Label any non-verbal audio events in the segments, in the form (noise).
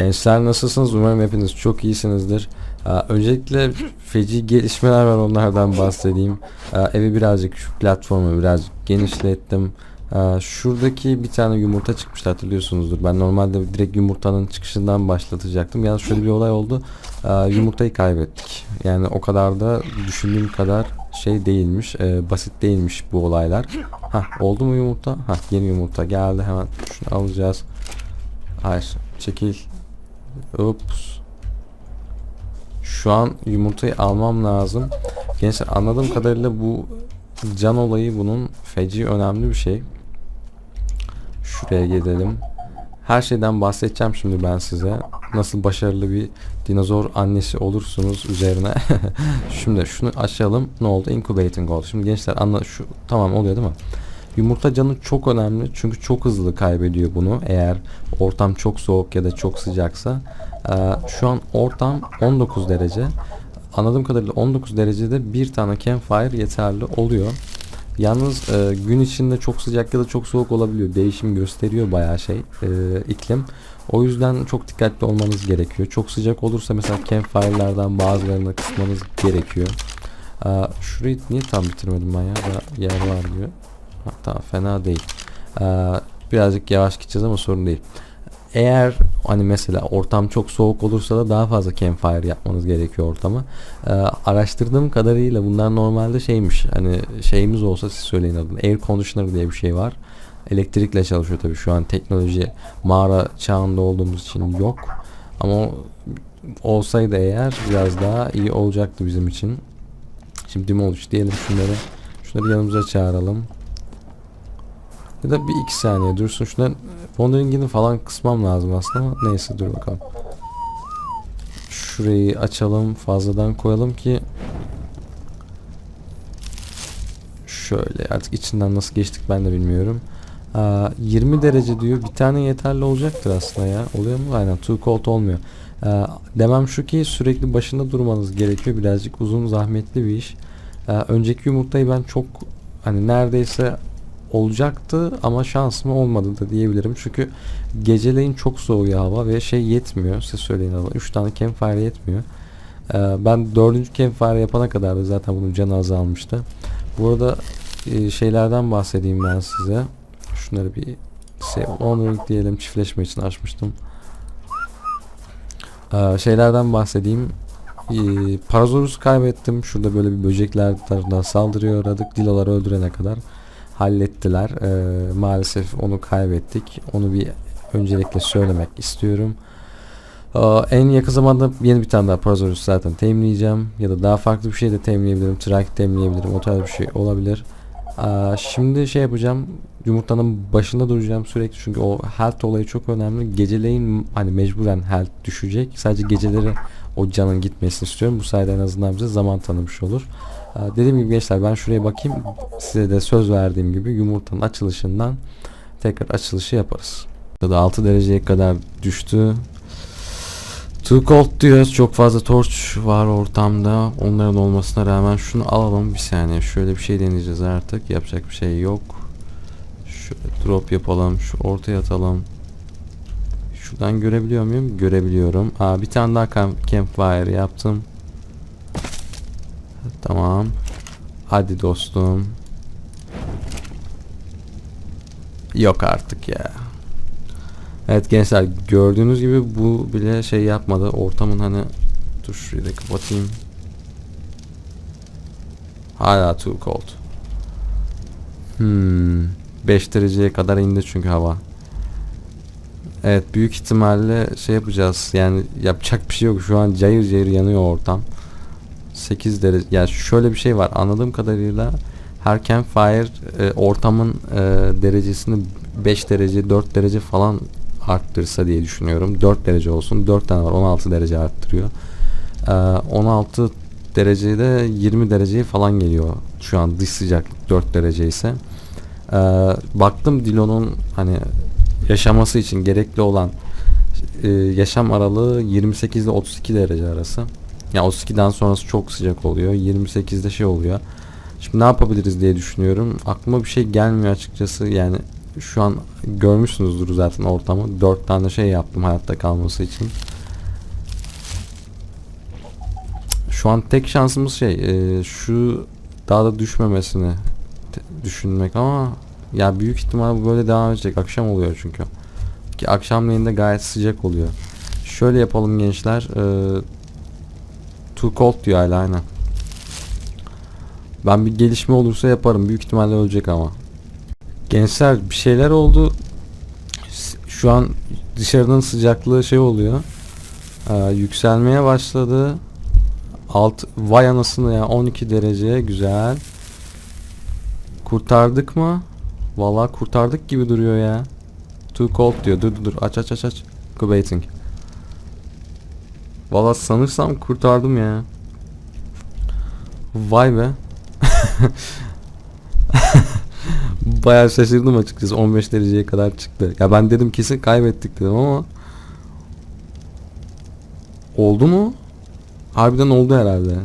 Gençler nasılsınız? Umarım hepiniz çok iyisinizdir. Öncelikle feci gelişmeler var onlardan bahsedeyim. Evi birazcık şu platformu birazcık genişlettim. Şuradaki bir tane yumurta çıkmıştı hatırlıyorsunuzdur. Ben normalde direkt yumurtanın çıkışından başlatacaktım. Yalnız şöyle bir olay oldu. Yumurtayı kaybettik. Yani o kadar da düşündüğüm kadar şey değilmiş. e, basit değilmiş bu olaylar. Hah oldu mu yumurta? Hah yeni yumurta geldi hemen şunu alacağız. Hayır çekil. Ups. Şu an yumurtayı almam lazım. Gençler anladığım kadarıyla bu can olayı bunun feci önemli bir şey. Şuraya gidelim. Her şeyden bahsedeceğim şimdi ben size. Nasıl başarılı bir dinozor annesi olursunuz üzerine. (laughs) şimdi şunu açalım. Ne oldu? Incubating oldu. Şimdi gençler anla şu tamam oluyor değil mi? Yumurta canı çok önemli çünkü çok hızlı kaybediyor bunu eğer ortam çok soğuk ya da çok sıcaksa. Ee, şu an ortam 19 derece. Anladığım kadarıyla 19 derecede bir tane campfire yeterli oluyor. Yalnız e, gün içinde çok sıcak ya da çok soğuk olabiliyor. Değişim gösteriyor bayağı şey e, iklim. O yüzden çok dikkatli olmanız gerekiyor. Çok sıcak olursa mesela campfire'lardan bazılarını kısmanız gerekiyor. Ee, şurayı niye tam bitirmedim ben ya? Daha yer var diyor. Hatta fena değil. Ee, birazcık yavaş gideceğiz ama sorun değil. Eğer hani mesela ortam çok soğuk olursa da daha fazla campfire yapmanız gerekiyor ortama. Ee, araştırdığım kadarıyla bunlar normalde şeymiş. Hani şeyimiz olsa siz söyleyin adını. Air conditioner diye bir şey var. Elektrikle çalışıyor tabii şu an teknoloji mağara çağında olduğumuz için yok. Ama olsaydı eğer biraz daha iyi olacaktı bizim için. Şimdi demolish diyelim şunları. Şunları yanımıza çağıralım. Ya da bir iki saniye dursun. Şunları Wondering'ini falan kısmam lazım aslında ama neyse dur bakalım. Şurayı açalım fazladan koyalım ki şöyle artık içinden nasıl geçtik ben de bilmiyorum. Aa, 20 derece diyor. Bir tane yeterli olacaktır aslında ya. Oluyor mu? Aynen. Too cold olmuyor. Aa, demem şu ki sürekli başında durmanız gerekiyor. Birazcık uzun zahmetli bir iş. Aa, önceki yumurtayı ben çok hani neredeyse olacaktı ama şansım olmadı da diyebilirim. Çünkü geceleyin çok soğuyor hava ve şey yetmiyor. Size söyleyin ama 3 tane campfire yetmiyor. Ee, ben 4. campfire yapana kadar da zaten bunun canı azalmıştı. Bu arada e, şeylerden bahsedeyim ben size. Şunları bir save honoring diyelim çiftleşme için açmıştım. Ee, şeylerden bahsedeyim. Ee, Parazorus'u kaybettim. Şurada böyle bir böcekler tarafından saldırıyor aradık. Diloları öldürene kadar hallettiler. Ee, maalesef onu kaybettik. Onu bir öncelikle söylemek istiyorum. Aa, en yakın zamanda yeni bir tane daha Parazorus zaten temizleyeceğim. Ya da daha farklı bir şey de temizleyebilirim. Trak temizleyebilirim. O tarz bir şey olabilir. Aa, şimdi şey yapacağım. Yumurtanın başında duracağım sürekli çünkü o health olayı çok önemli. Geceleyin hani mecburen health düşecek. Sadece geceleri o canın gitmesini istiyorum. Bu sayede en azından bize zaman tanımış olur. Dediğim gibi gençler ben şuraya bakayım. Size de söz verdiğim gibi yumurtanın açılışından tekrar açılışı yaparız. Ya da 6 dereceye kadar düştü. Too cold diyoruz. Çok fazla torch var ortamda. Onların olmasına rağmen şunu alalım bir saniye. Şöyle bir şey deneyeceğiz artık. Yapacak bir şey yok. Şöyle drop yapalım. Şu ortaya atalım. Şuradan görebiliyor muyum? Görebiliyorum. Aa, bir tane daha camp campfire yaptım. Tamam. Hadi dostum. Yok artık ya. Evet gençler gördüğünüz gibi bu bile şey yapmadı. Ortamın hani dur şurayı da kapatayım. Hala too cold. Hmm. 5 dereceye kadar indi çünkü hava. Evet büyük ihtimalle şey yapacağız. Yani yapacak bir şey yok. Şu an cayır cayır yanıyor ortam. 8 derece. Yani şöyle bir şey var. Anladığım kadarıyla her campfire e, ortamın e, derecesini 5 derece 4 derece falan arttırsa diye düşünüyorum. 4 derece olsun. 4 tane var. 16 derece arttırıyor. Ee, 16 derecede 20 dereceye falan geliyor. Şu an dış sıcaklık 4 derece ise. Ee, baktım Dilo'nun hani yaşaması için gerekli olan e, yaşam aralığı 28 ile 32 derece arası. Ya 32'den sonrası çok sıcak oluyor. 28'de şey oluyor. Şimdi ne yapabiliriz diye düşünüyorum. Aklıma bir şey gelmiyor açıkçası. Yani şu an görmüşsünüzdür zaten ortamı. 4 tane şey yaptım hayatta kalması için. Şu an tek şansımız şey e, şu daha da düşmemesini düşünmek ama ya büyük ihtimal bu böyle devam edecek. Akşam oluyor çünkü. Ki akşamleyin de gayet sıcak oluyor. Şöyle yapalım gençler. E, too cold diyor hala aynen. Ben bir gelişme olursa yaparım. Büyük ihtimalle ölecek ama. Gençler bir şeyler oldu. Şu an dışarının sıcaklığı şey oluyor. Ee, yükselmeye başladı. Alt vay anasını ya 12 derece güzel. Kurtardık mı? Vallahi kurtardık gibi duruyor ya. Too cold diyor. Dur dur dur. Aç aç aç aç. Incubating. Vallahi sanırsam kurtardım ya. Vay be. (laughs) Bayağı şaşırdım açıkçası 15 dereceye kadar çıktı. Ya ben dedim kesin kaybettik dedim ama oldu mu? Harbiden oldu herhalde.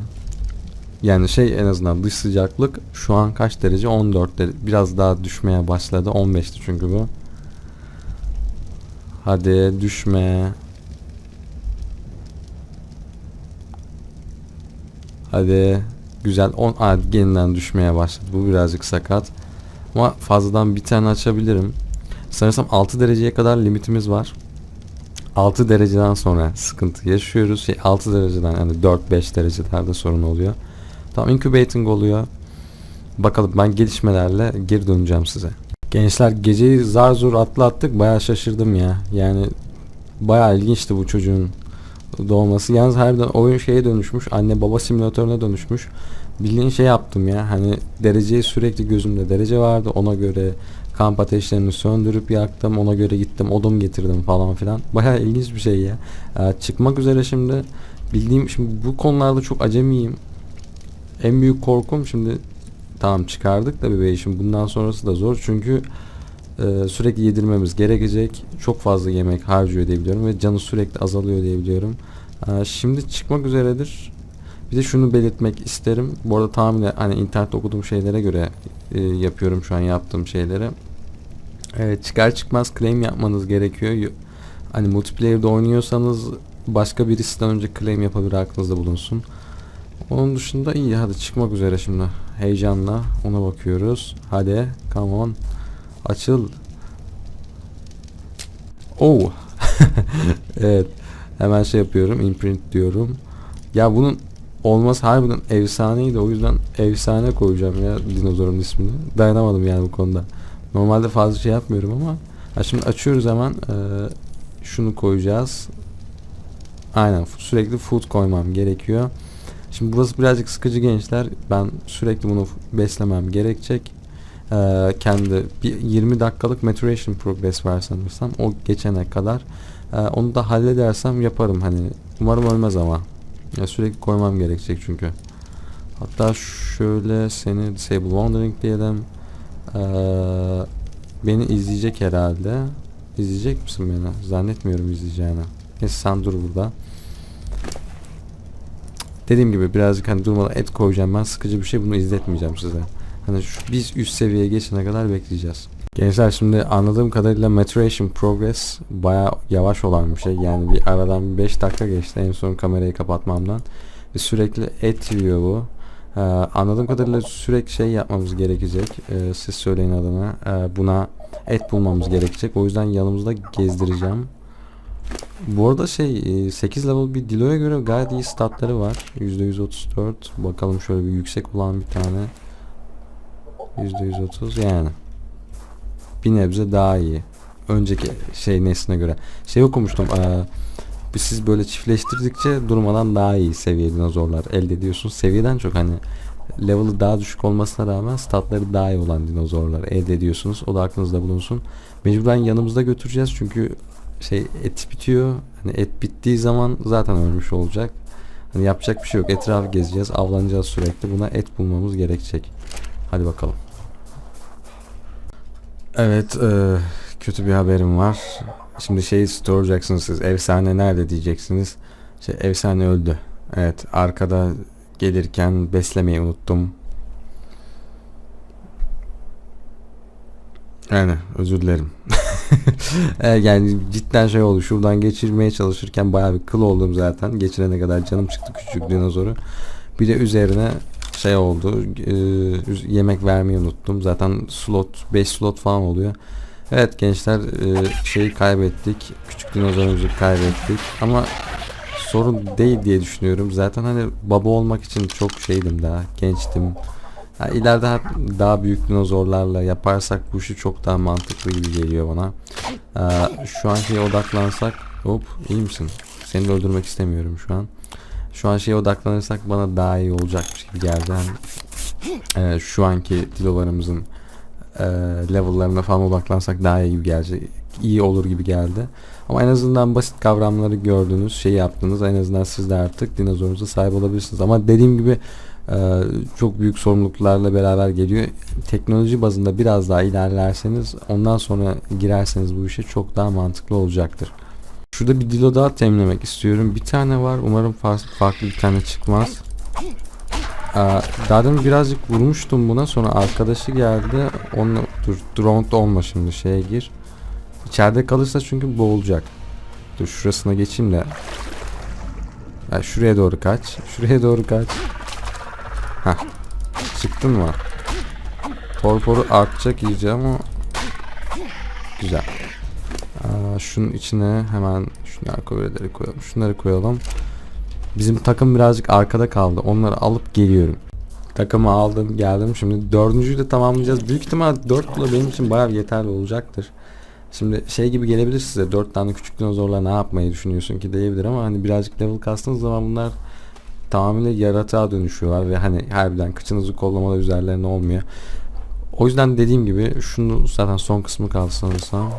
Yani şey en azından dış sıcaklık şu an kaç derece? 14 derece. Biraz daha düşmeye başladı. 15'ti çünkü bu. Hadi düşme. Hadi. Güzel. 10 Aa, yeniden düşmeye başladı. Bu birazcık sakat. Ama fazladan bir tane açabilirim. Sanırsam 6 dereceye kadar limitimiz var. 6 dereceden sonra sıkıntı yaşıyoruz. Şey 6 dereceden yani 4-5 derecelerde sorun oluyor. Tam incubating oluyor. Bakalım ben gelişmelerle geri döneceğim size. Gençler geceyi zar zor atlattık. Bayağı şaşırdım ya. Yani bayağı ilginçti bu çocuğun doğması. Yalnız harbiden oyun şeye dönüşmüş. Anne baba simülatörüne dönüşmüş. Bildiğin şey yaptım ya. Hani dereceyi sürekli gözümde derece vardı. Ona göre kamp ateşlerini söndürüp yaktım. Ona göre gittim odun getirdim falan filan. (laughs) Bayağı ilginç bir şey ya. Ee, çıkmak üzere şimdi. Bildiğim şimdi bu konularda çok acemiyim. En büyük korkum şimdi tamam çıkardık da bebeği şimdi bundan sonrası da zor çünkü e, sürekli yedirmemiz gerekecek. Çok fazla yemek harcıyor diyebiliyorum ve canı sürekli azalıyor diyebiliyorum. E, şimdi çıkmak üzeredir. Bir de şunu belirtmek isterim. Bu arada tamamen hani internette okuduğum şeylere göre e, yapıyorum şu an yaptığım şeyleri. Evet, çıkar çıkmaz claim yapmanız gerekiyor. Yo- Hani multiplayer'de oynuyorsanız başka birisinden önce claim yapabilir aklınızda bulunsun. Onun dışında iyi hadi çıkmak üzere şimdi. Heyecanla ona bakıyoruz. Hadi come on. Açıl. Oh. (laughs) evet. Hemen şey yapıyorum. Imprint diyorum. Ya bunun olması harbiden efsaneydi. O yüzden efsane koyacağım ya dinozorun ismini. Dayanamadım yani bu konuda. Normalde fazla şey yapmıyorum ama ha şimdi açıyoruz hemen. Ee, şunu koyacağız. Aynen sürekli food koymam gerekiyor. Şimdi burası birazcık sıkıcı gençler. Ben sürekli bunu beslemem gerekecek. Ee, kendi bir 20 dakikalık maturation progress var sanırsam. O geçene kadar. Ee, onu da halledersem yaparım hani. Umarım ölmez ama. Ya sürekli koymam gerekecek çünkü. Hatta şöyle seni disable wandering diyelim. Ee, beni izleyecek herhalde. İzleyecek misin beni? Zannetmiyorum izleyeceğini. Neyse sen dur burada. Dediğim gibi birazcık hani durmadan et koyacağım ben sıkıcı bir şey bunu izletmeyeceğim size. Hani şu, biz üst seviyeye geçene kadar bekleyeceğiz. Gençler şimdi anladığım kadarıyla maturation progress baya yavaş olan bir şey. Yani bir aradan 5 dakika geçti en son kamerayı kapatmamdan. Ve sürekli et yiyor bu. Ee, anladığım kadarıyla sürekli şey yapmamız gerekecek. Ee, siz söyleyin adına. Ee, buna et bulmamız gerekecek. O yüzden yanımızda gezdireceğim. Bu arada şey e, 8 level bir Dilo'ya göre gayet iyi statları var. %134. Bakalım şöyle bir yüksek olan bir tane. %130 yani. Bir nebze daha iyi. Önceki şey nesline göre. Şey okumuştum. bir siz böyle çiftleştirdikçe durmadan daha iyi seviye dinozorlar elde ediyorsunuz. Seviyeden çok hani level'ı daha düşük olmasına rağmen statları daha iyi olan dinozorlar elde ediyorsunuz. O da aklınızda bulunsun. Mecburen yanımızda götüreceğiz çünkü şey et bitiyor. Hani et bittiği zaman zaten ölmüş olacak. Hani yapacak bir şey yok. Etrafı gezeceğiz, avlanacağız sürekli. Buna et bulmamız gerekecek. Hadi bakalım. Evet, e, kötü bir haberim var. Şimdi şeyi soracaksınız siz. Efsane nerede diyeceksiniz. Şey, efsane öldü. Evet, arkada gelirken beslemeyi unuttum. Yani özür dilerim. (laughs) Evet, yani cidden şey oldu. Şuradan geçirmeye çalışırken bayağı bir kıl oldum zaten. Geçirene kadar canım çıktı küçük dinozoru. Bir de üzerine şey oldu. e, yemek vermeyi unuttum. Zaten slot 5 slot falan oluyor. Evet gençler e, şeyi kaybettik. Küçük dinozorumuzu kaybettik. Ama sorun değil diye düşünüyorum. Zaten hani baba olmak için çok şeydim daha. Gençtim. Ha, ileride daha büyük dinozorlarla yaparsak bu işi çok daha mantıklı gibi geliyor bana. Ee, şu an şeye odaklansak hop iyi misin? Seni de öldürmek istemiyorum şu an. Şu an şeye odaklanırsak bana daha iyi olacakmış gibi geldi. Hani, e, şu anki dilolarımızın e, level'larına falan odaklansak daha iyi gibi gelecek. iyi olur gibi geldi. Ama en azından basit kavramları gördünüz, şey yaptınız. En azından siz de artık dinozorunuza sahip olabilirsiniz. Ama dediğim gibi e, çok büyük sorumluluklarla beraber geliyor. Teknoloji bazında biraz daha ilerlerseniz ondan sonra girerseniz bu işe çok daha mantıklı olacaktır. Şurada bir dilo daha temlemek istiyorum. Bir tane var. Umarım farklı, bir tane çıkmaz. Aa, daha demin birazcık vurmuştum buna. Sonra arkadaşı geldi. Onu dur drone'da olma şimdi şeye gir. İçeride kalırsa çünkü boğulacak. Dur şurasına geçeyim de. Ya şuraya doğru kaç. Şuraya doğru kaç. Hah. Çıktın mı? Torporu artacak iyice ama güzel. Aa, şunun içine hemen şunları koyalım, koyalım. Şunları koyalım. Bizim takım birazcık arkada kaldı. Onları alıp geliyorum. Takımı aldım geldim. Şimdi dördüncüyü de tamamlayacağız. Büyük ihtimal dört bile benim için bayağı yeterli olacaktır. Şimdi şey gibi gelebilir size. Dört tane küçük dinozorla ne yapmayı düşünüyorsun ki diyebilir ama hani birazcık level kastığınız zaman bunlar tamamıyla yaratığa dönüşüyorlar ve hani harbiden kıçınızı kollamada üzerlerine olmuyor. O yüzden dediğim gibi şunu zaten son kısmı kaldı sanırsam.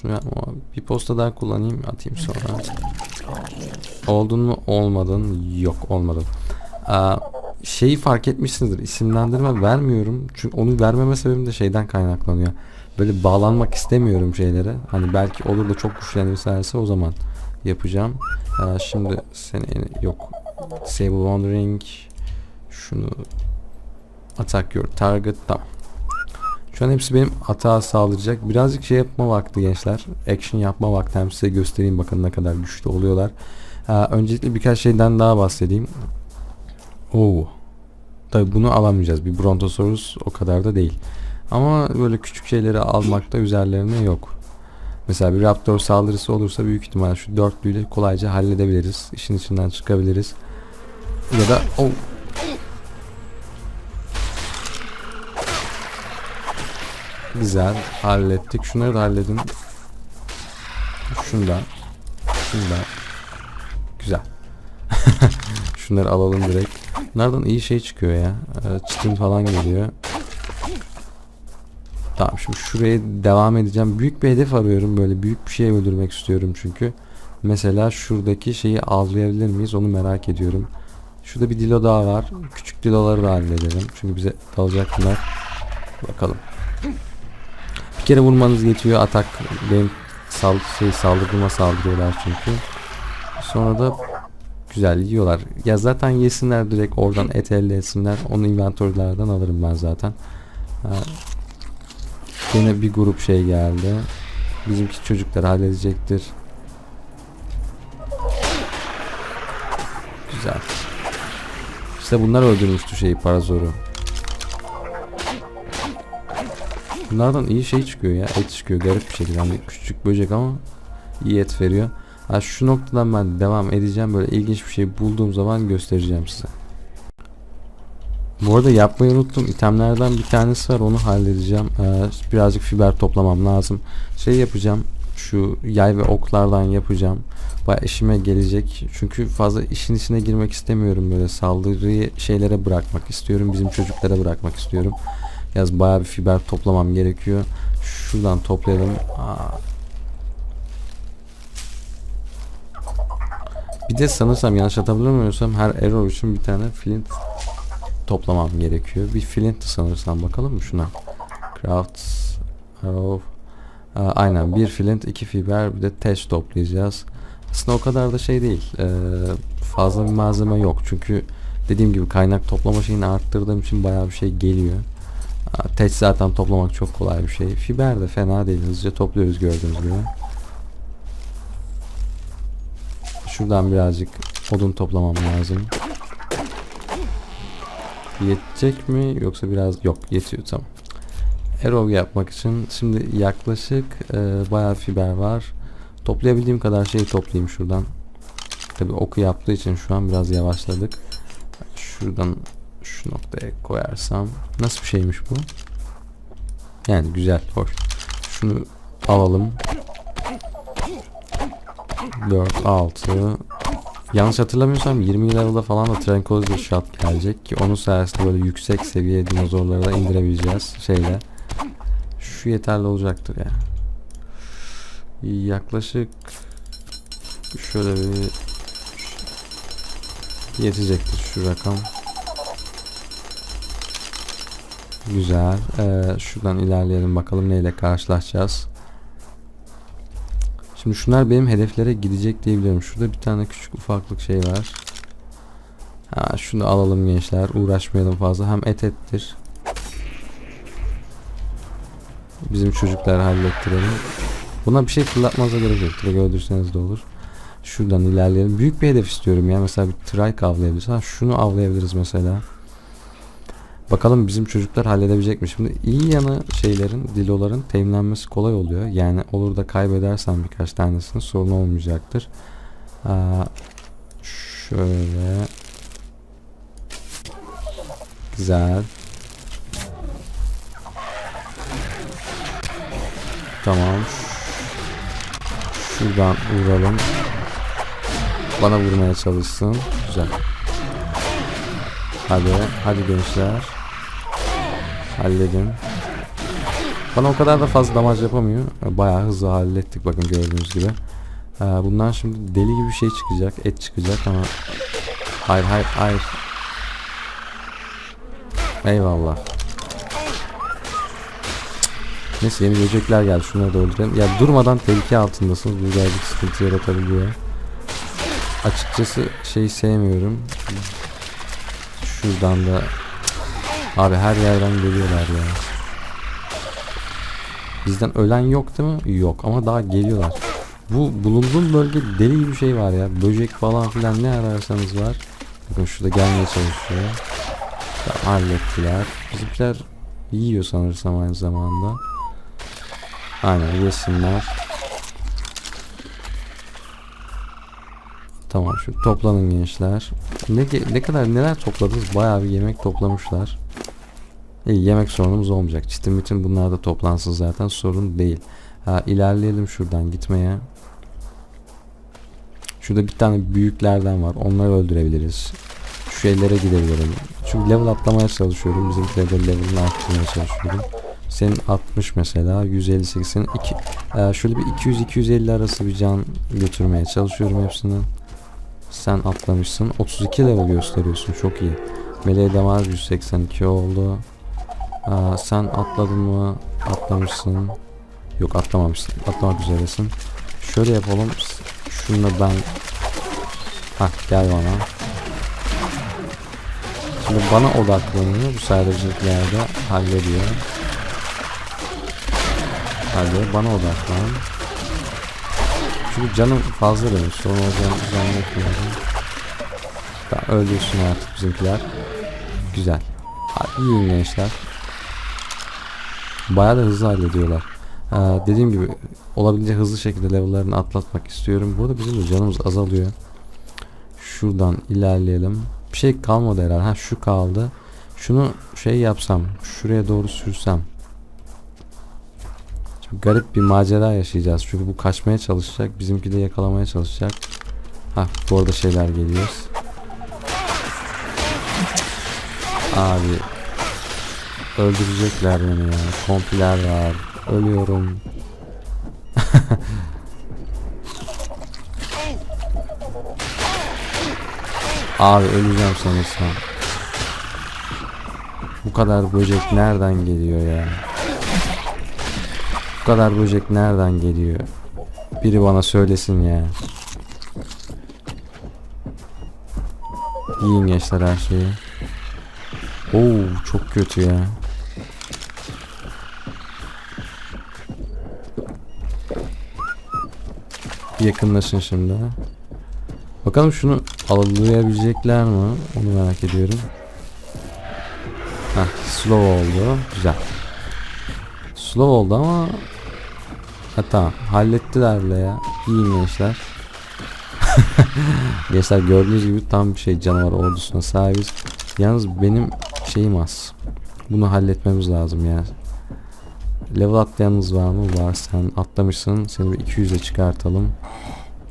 Şunu yapma. Bir posta daha kullanayım atayım sonra. Oldun mu olmadın yok olmadın. Aa, şeyi fark etmişsinizdir isimlendirme vermiyorum çünkü onu vermeme sebebim de şeyden kaynaklanıyor. Böyle bağlanmak istemiyorum şeylere. Hani belki olur da çok güçlenirse o zaman yapacağım. Aa, şimdi seni yok Disable Wandering şunu Attack your target tamam. Şu an hepsi benim hata sağlayacak. Birazcık şey yapma vakti gençler. Action yapma vakti. Hem size göstereyim bakın ne kadar güçlü oluyorlar. Ee, öncelikle birkaç şeyden daha bahsedeyim. Oo. Tabi bunu alamayacağız. Bir Brontosaurus o kadar da değil. Ama böyle küçük şeyleri almakta üzerlerine yok. Mesela bir Raptor saldırısı olursa büyük ihtimal şu dörtlüyle kolayca halledebiliriz. İşin içinden çıkabiliriz. Ya da oh. Güzel hallettik. Şunları da halledin. Şundan. Şundan. Güzel. (laughs) Şunları alalım direkt. Bunlardan iyi şey çıkıyor ya. Ee, Çıtın falan geliyor. Tamam şimdi şuraya devam edeceğim. Büyük bir hedef arıyorum. Böyle büyük bir şey öldürmek istiyorum çünkü. Mesela şuradaki şeyi avlayabilir miyiz onu merak ediyorum. Şurada bir dilo daha var. Küçük diloları da halledelim. Çünkü bize dalacak bunlar. Bakalım. Bir kere vurmanız yetiyor. Atak benim sal şey saldırıma saldırıyorlar çünkü. Sonra da güzel yiyorlar. Ya zaten yesinler direkt oradan et elde etsinler. Onu inventörlerden alırım ben zaten. Ha. Yine bir grup şey geldi. Bizimki çocuklar halledecektir. Güzel. İşte bunlar öldürmüştü şeyi Parazoru. Bunlardan iyi şey çıkıyor ya. Et çıkıyor garip bir şekilde. Hani küçük böcek ama iyi et veriyor. Ha şu noktadan ben devam edeceğim. Böyle ilginç bir şey bulduğum zaman göstereceğim size. Bu arada yapmayı unuttum. İtemlerden bir tanesi var. Onu halledeceğim. Ee, birazcık fiber toplamam lazım. Şey yapacağım. Şu yay ve oklardan yapacağım. Baya işime gelecek. Çünkü fazla işin içine girmek istemiyorum. Böyle saldırıyı şeylere bırakmak istiyorum. Bizim çocuklara bırakmak istiyorum. Yaz bayağı bir fiber toplamam gerekiyor. Şuradan toplayalım. Aa. Bir de sanırsam yanlış hatırlamıyorsam her arrow için bir tane flint toplamam gerekiyor. Bir flint sanırsam bakalım mı şuna. Craft arrow Aa, aynen bir flint iki fiber bir de taş toplayacağız. Aslında o kadar da şey değil. Ee, fazla bir malzeme yok. Çünkü dediğim gibi kaynak toplama şeyini arttırdığım için bayağı bir şey geliyor. Ha, Teçhizattan toplamak çok kolay bir şey. Fiber de fena değil. Hızlıca topluyoruz gördüğünüz gibi. Şuradan birazcık odun toplamam lazım. Yetecek mi yoksa biraz yok yetiyor tamam. Arrow yapmak için şimdi yaklaşık e, bayağı fiber var. Toplayabildiğim kadar şeyi toplayayım şuradan. Tabi oku yaptığı için şu an biraz yavaşladık. Şuradan şu noktaya koyarsam nasıl bir şeymiş bu? Yani güzel, hoş. Şunu alalım. 4, 6 Yanlış hatırlamıyorsam 20 level'da falan da Tranquilizer Shot gelecek ki onun sayesinde böyle yüksek seviye dinozorları da indirebileceğiz şeyle. Şu yeterli olacaktır ya. Yaklaşık şöyle bir yetecektir şu rakam. Güzel. Ee, şuradan ilerleyelim bakalım neyle karşılaşacağız. Şimdi şunlar benim hedeflere gidecek diye biliyorum. Şurada bir tane küçük ufaklık şey var. Ha, şunu alalım gençler. Uğraşmayalım fazla. Hem et ettir. Bizim çocukları hallettirelim. Buna bir şey fırlatmanıza gerek yok. Direkt öldürseniz de olur. Şuradan ilerleyelim. Büyük bir hedef istiyorum ya. Mesela bir trike avlayabiliriz. Ha, şunu avlayabiliriz mesela. Bakalım bizim çocuklar halledebilecek mi? Şimdi iyi yanı şeylerin, diloların teminlenmesi kolay oluyor. Yani olur da kaybedersen birkaç tanesini sorun olmayacaktır. Aa, şöyle. Güzel. Tamam. Şuradan vuralım. Bana vurmaya çalışsın. Güzel. Hadi, hadi gençler. Halledin. Bana o kadar da fazla damaj yapamıyor. Bayağı hızlı hallettik bakın gördüğünüz gibi. Ee, bundan şimdi deli gibi bir şey çıkacak. Et çıkacak ama... Hayır hayır hayır. Eyvallah. Neyse yeni böcekler geldi. Şunları da öldürelim. Ya durmadan tehlike altındasınız. Bu birazcık sıkıntı yaratabiliyor. Açıkçası şeyi sevmiyorum. Şuradan da Abi her yerden geliyorlar ya. Bizden ölen yok değil mi? Yok ama daha geliyorlar. Bu bulunduğum bölge deli gibi şey var ya. Böcek falan filan ne ararsanız var. Bakın şurada gelmeye çalışıyor. Tamam, hallettiler. Bizimkiler yiyor sanırsam aynı zamanda. Aynen yesinler. Tamam şu toplanın gençler. Ne, ne kadar neler topladınız? Bayağı bir yemek toplamışlar. İyi yemek sorunumuz olmayacak. Çitin bütün bunlar da toplansın zaten sorun değil. Ha, ilerleyelim şuradan gitmeye. Şurada bir tane büyüklerden var. Onları öldürebiliriz. Şu ellere gidebilirim. Çünkü level atlamaya çalışıyorum. Bizimkileri de level'ını arttırmaya çalışıyorum. Senin 60 mesela 158 senin iki, e, şöyle bir 200-250 arası bir can götürmeye çalışıyorum hepsini. Sen atlamışsın. 32 level gösteriyorsun. Çok iyi. Meleğe damar 182 oldu. Aa, sen atladın mı? Atlamışsın. Yok atlamamışsın. Atlamak üzeresin. Şöyle yapalım. Şunu ben... Hah gel bana. Şimdi bana odaklanıyor. Bu sadeciliklerde hallediyor. Hadi bana odaklan. Çünkü canım fazla benim. Sorun olacağını zannetmiyorum. Tamam öldürsün artık bizimkiler. Güzel. Hadi yiyin gençler. Bayağı da hızlı hallediyorlar. Ee, dediğim gibi olabildiğince hızlı şekilde level'larını atlatmak istiyorum. Burada bizim de canımız azalıyor. Şuradan ilerleyelim. Bir şey kalmadı herhalde. Ha şu kaldı. Şunu şey yapsam. Şuraya doğru sürsem. Çok garip bir macera yaşayacağız. Çünkü bu kaçmaya çalışacak. Bizimki de yakalamaya çalışacak. Ha bu arada şeyler geliyor. Abi Öldürecekler beni ya. Kompiler var. Ölüyorum. (laughs) Abi öleceğim sanırsam. Bu kadar böcek nereden geliyor ya? Bu kadar böcek nereden geliyor? Biri bana söylesin ya. Yiyin gençler her şeyi. Oo çok kötü ya. Yakınlaşın şimdi. Bakalım şunu alalayabilecekler mi? Onu merak ediyorum. Heh, slow oldu. Güzel. Slow oldu ama Ha tamam hallettiler bile ya. İyi gençler. (laughs) gençler gördüğünüz gibi tam bir şey canavar ordusuna sahibiz. Yalnız benim şeyim az. Bunu halletmemiz lazım ya. Level atlayanınız var mı? Var sen atlamışsın. Seni bir 200'e çıkartalım.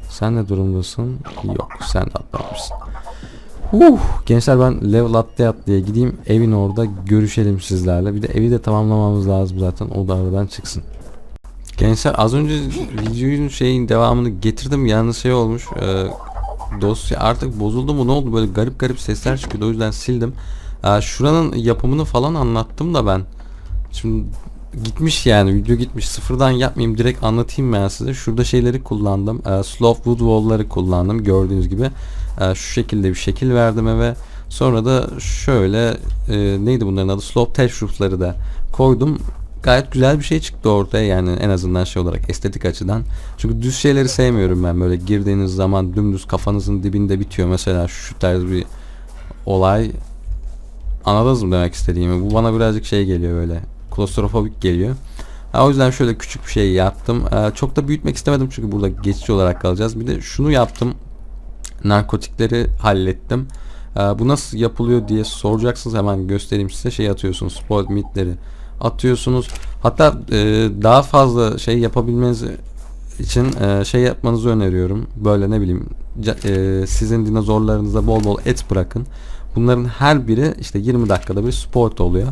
Sen ne durumdasın? Yok sen de atlamışsın. Uh, gençler ben level atlaya atlaya gideyim evin orada görüşelim sizlerle. Bir de evi de tamamlamamız lazım zaten o da aradan çıksın. Gençler az önce videonun şeyin devamını getirdim yalnız şey olmuş e, dosya artık bozuldu mu ne oldu böyle garip garip sesler çıkıyordu o yüzden sildim. E, şuranın yapımını falan anlattım da ben. Şimdi gitmiş yani video gitmiş sıfırdan yapmayayım direkt anlatayım ben size. Şurada şeyleri kullandım. E, slow wood wall'ları kullandım gördüğünüz gibi. E, şu şekilde bir şekil verdim eve. Sonra da şöyle e, neydi bunların adı slope tash roof'ları da koydum gayet güzel bir şey çıktı ortaya yani en azından şey olarak estetik açıdan. Çünkü düz şeyleri sevmiyorum ben böyle girdiğiniz zaman dümdüz kafanızın dibinde bitiyor mesela şu tarz bir olay. Anladınız mı demek istediğimi? Bu bana birazcık şey geliyor böyle klostrofobik geliyor. Ha, o yüzden şöyle küçük bir şey yaptım. Ee, çok da büyütmek istemedim çünkü burada geçici olarak kalacağız. Bir de şunu yaptım. Narkotikleri hallettim. Ee, bu nasıl yapılıyor diye soracaksınız hemen göstereyim size. Şey atıyorsunuz spoiled meatleri atıyorsunuz. Hatta e, daha fazla şey yapabilmeniz için e, şey yapmanızı öneriyorum. Böyle ne bileyim e, sizin dinozorlarınıza bol bol et bırakın. Bunların her biri işte 20 dakikada bir sport oluyor.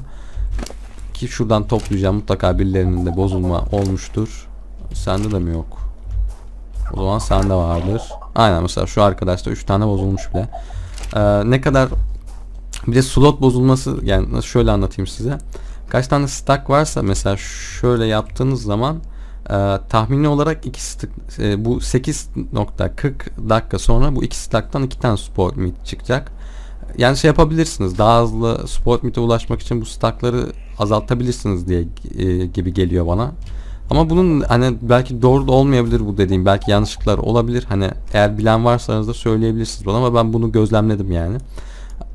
Ki şuradan toplayacağım mutlaka birilerinin de bozulma olmuştur. Sende de mi yok? O zaman sende vardır. Aynen mesela şu arkadaşta 3 tane bozulmuş bile. Ee, ne kadar bir de slot bozulması yani şöyle anlatayım size. Kaç tane stack varsa mesela şöyle yaptığınız zaman e, tahmini olarak iki stack, e, bu 8.40 dakika sonra bu iki stack'tan iki tane sport meat çıkacak. Yani şey yapabilirsiniz. Daha hızlı sport meat'e ulaşmak için bu stack'ları azaltabilirsiniz diye e, gibi geliyor bana. Ama bunun hani belki doğru da olmayabilir bu dediğim. Belki yanlışlıklar olabilir. Hani eğer bilen varsanız da söyleyebilirsiniz bana ama ben bunu gözlemledim yani.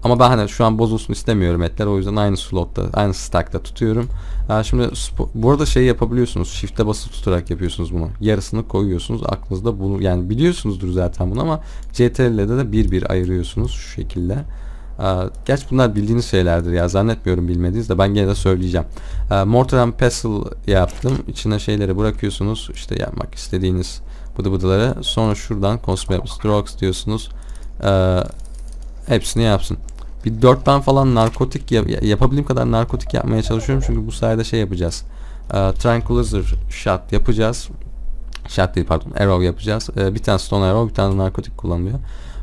Ama ben hani şu an bozulsun istemiyorum etler. O yüzden aynı slotta, aynı stack'ta tutuyorum. Ee, şimdi spo- bu arada şey yapabiliyorsunuz. Shift'e basılı tutarak yapıyorsunuz bunu. Yarısını koyuyorsunuz. Aklınızda bunu yani biliyorsunuzdur zaten bunu ama CTRL'de de bir bir ayırıyorsunuz şu şekilde. Ee, gerçi bunlar bildiğiniz şeylerdir ya zannetmiyorum bilmediğiniz de ben gene de söyleyeceğim. Ee, Mortar and Pestle yaptım. İçine şeyleri bırakıyorsunuz. İşte yapmak istediğiniz bıdı bıdıları. Sonra şuradan Cosmetic Strokes diyorsunuz. Hepsini yapsın. Bir dört tane falan narkotik yap- yapabildiğim kadar narkotik yapmaya çalışıyorum çünkü bu sayede şey yapacağız. Ee, tranquilizer shot yapacağız. Shot değil pardon arrow yapacağız. Ee, bir tane stone arrow bir tane narkotik kullanılıyor.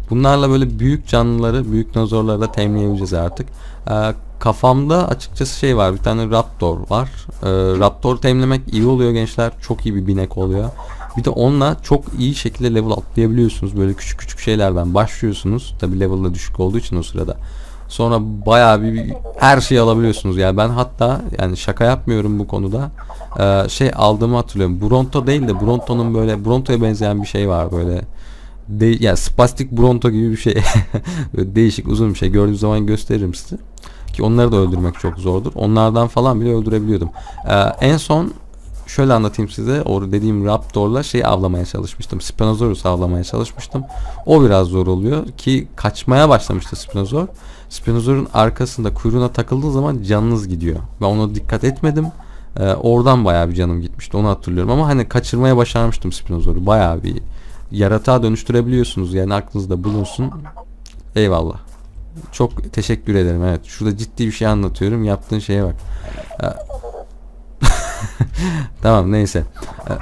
Bunlarla böyle büyük canlıları, büyük dinozorları da temleyebileceğiz artık. Ee, kafamda açıkçası şey var. Bir tane raptor var. Ee, raptor temlemek iyi oluyor gençler. Çok iyi bir binek oluyor. Bir de onunla çok iyi şekilde level atlayabiliyorsunuz. Böyle küçük küçük şeylerden başlıyorsunuz. Tabi level da düşük olduğu için o sırada. Sonra bayağı bir, her şeyi alabiliyorsunuz. Yani ben hatta yani şaka yapmıyorum bu konuda. Ee, şey aldığımı hatırlıyorum. Bronto değil de Bronto'nun böyle Bronto'ya benzeyen bir şey var böyle. De, yani spastik Bronto gibi bir şey. (laughs) değişik uzun bir şey. Gördüğüm zaman gösteririm size. Ki onları da öldürmek çok zordur. Onlardan falan bile öldürebiliyordum. Ee, en son şöyle anlatayım size. O dediğim Raptor'la şey avlamaya çalışmıştım. Spinosaurus avlamaya çalışmıştım. O biraz zor oluyor ki kaçmaya başlamıştı Spinosaur. Spinosaur'un arkasında kuyruğuna takıldığı zaman canınız gidiyor. Ben ona dikkat etmedim. Ee, oradan bayağı bir canım gitmişti. Onu hatırlıyorum ama hani kaçırmaya başarmıştım Spinosaur'u. Bayağı bir yaratığa dönüştürebiliyorsunuz. Yani aklınızda bulunsun. Eyvallah. Çok teşekkür ederim. Evet. Şurada ciddi bir şey anlatıyorum. Yaptığın şeye bak. Ee, (laughs) tamam neyse. Ee,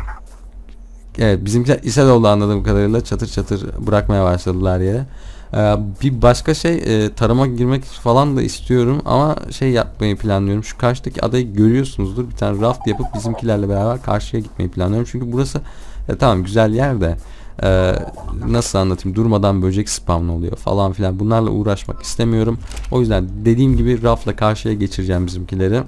Evet bizimkiler ishal oldu anladığım kadarıyla çatır çatır bırakmaya başladılar yere. Ee, bir başka şey e, tarıma girmek falan da istiyorum ama şey yapmayı planlıyorum. Şu karşıdaki adayı görüyorsunuzdur. Bir tane raft yapıp bizimkilerle beraber karşıya gitmeyi planlıyorum. Çünkü burası e, tamam güzel yer de e, nasıl anlatayım durmadan böcek spamlı oluyor falan filan. Bunlarla uğraşmak istemiyorum. O yüzden dediğim gibi rafla karşıya geçireceğim bizimkileri.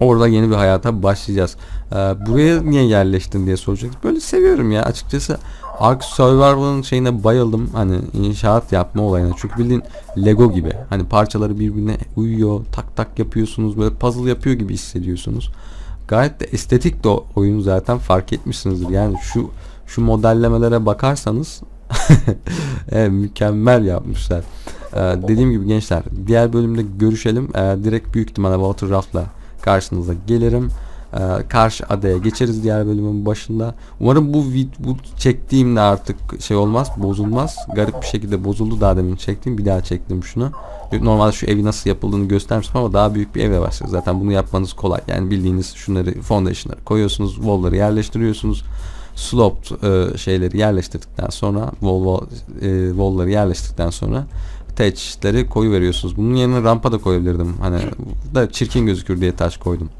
Orada yeni bir hayata başlayacağız. Ee, buraya niye yerleştin diye soracaksınız. Böyle seviyorum ya açıkçası. Ark Survival'ın şeyine bayıldım. Hani inşaat yapma olayına. Çünkü bildiğin Lego gibi. Hani parçaları birbirine uyuyor. Tak tak yapıyorsunuz. Böyle puzzle yapıyor gibi hissediyorsunuz. Gayet de estetik de oyun zaten fark etmişsinizdir. Yani şu şu modellemelere bakarsanız (laughs) evet, mükemmel yapmışlar. Ee, dediğim gibi gençler diğer bölümde görüşelim. Ee, direkt büyük ihtimalle Water Raft'la karşınıza gelirim. Ee, karşı adaya geçeriz diğer bölümün başında. Umarım bu vid- bu çektiğimde artık şey olmaz, bozulmaz. Garip bir şekilde bozuldu daha demin çektiğim. Bir daha çektim şunu. Normalde şu evi nasıl yapıldığını göstermiştim ama daha büyük bir eve başlıyoruz. Zaten bunu yapmanız kolay. Yani bildiğiniz şunları foundation'ları koyuyorsunuz, wall'ları yerleştiriyorsunuz. Sloped e, şeyleri yerleştirdikten sonra wall, wall e, wall'ları yerleştirdikten sonra attach'leri koyu veriyorsunuz. Bunun yerine rampa da koyabilirdim. Hani da çirkin gözükür diye taş koydum.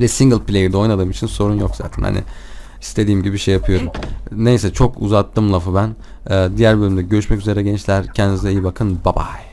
Ve single player'da oynadığım için sorun yok zaten. Hani istediğim gibi şey yapıyorum. Neyse çok uzattım lafı ben. Ee, diğer bölümde görüşmek üzere gençler. Kendinize iyi bakın. Bye bye.